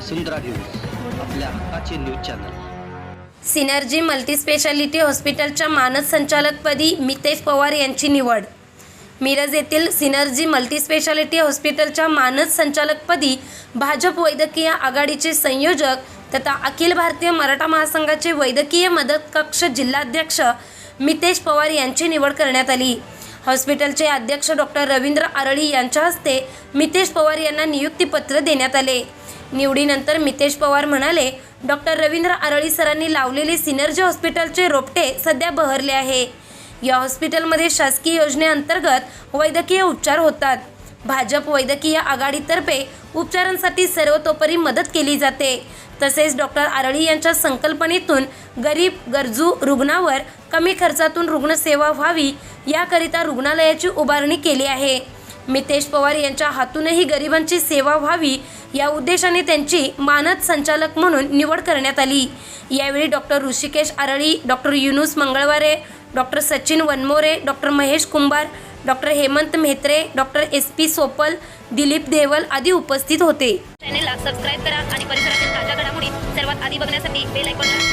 वसुंधरा news आपल्या हक्काचे news channel. Synergy multispeciality हॉस्पिटलच्या मानद संचालकपदी मितेश पवार यांची निवड. मिरज येथील सिनर्जी मल्टीस्पेशालिटी हॉस्पिटलच्या मानद संचालकपदी भाजप वैद्यकीय आघाडीचे संयोजक तथा अखिल भारतीय मराठा महासंघाचे वैद्यकीय मदत कक्ष जिल्हाध्यक्ष मितेश पवार यांची निवड करण्यात आली. हॉस्पिटलचे अध्यक्ष डॉक्टर रवींद्र आरळी यांच्या हस्ते मितेश पवार यांना नियुक्तीपत्र देण्यात आले. निवडीनंतर मितेश पवार म्हणाले डॉक्टर रवींद्र आरळी सरांनी लावलेले सिनर्जी हॉस्पिटलचे रोपटे सध्या बहरले आहे. या हॉस्पिटलमध्ये शासकीय योजनेअंतर्गत वैद्यकीय उपचार होतात. भाजप वैद्यकीय आघाडीतर्फे उपचारांसाठी सर्वतोपरी मदत केली जाते. तसेच डॉक्टर आरळी यांच्या संकल्पनेतून गरीब गरजू रुग्णावर कमी खर्चातून रुग्णसेवा व्हावी याकरिता रुग्णालयाची उभारणी केली आहे. मितेश पवार यांच्या हातूनही गरिबांची सेवा व्हावी या उद्देशाने त्यांची मानद संचालक म्हणून निवड करण्यात आली. यावेळी doctor Hrishikesh Arali doctor Yunus Mangalware doctor Sachin Vanmore doctor Mahesh Kumbhar doctor Hemant Mhetre doctor S P Sopal Dilip Deval आदी उपस्थित होते. चॅनेलला सबस्क्राईब करा आणि परिसरातील ताज्या घडामोडी सर्वात आधी बघण्यासाठी बेल आयकॉनला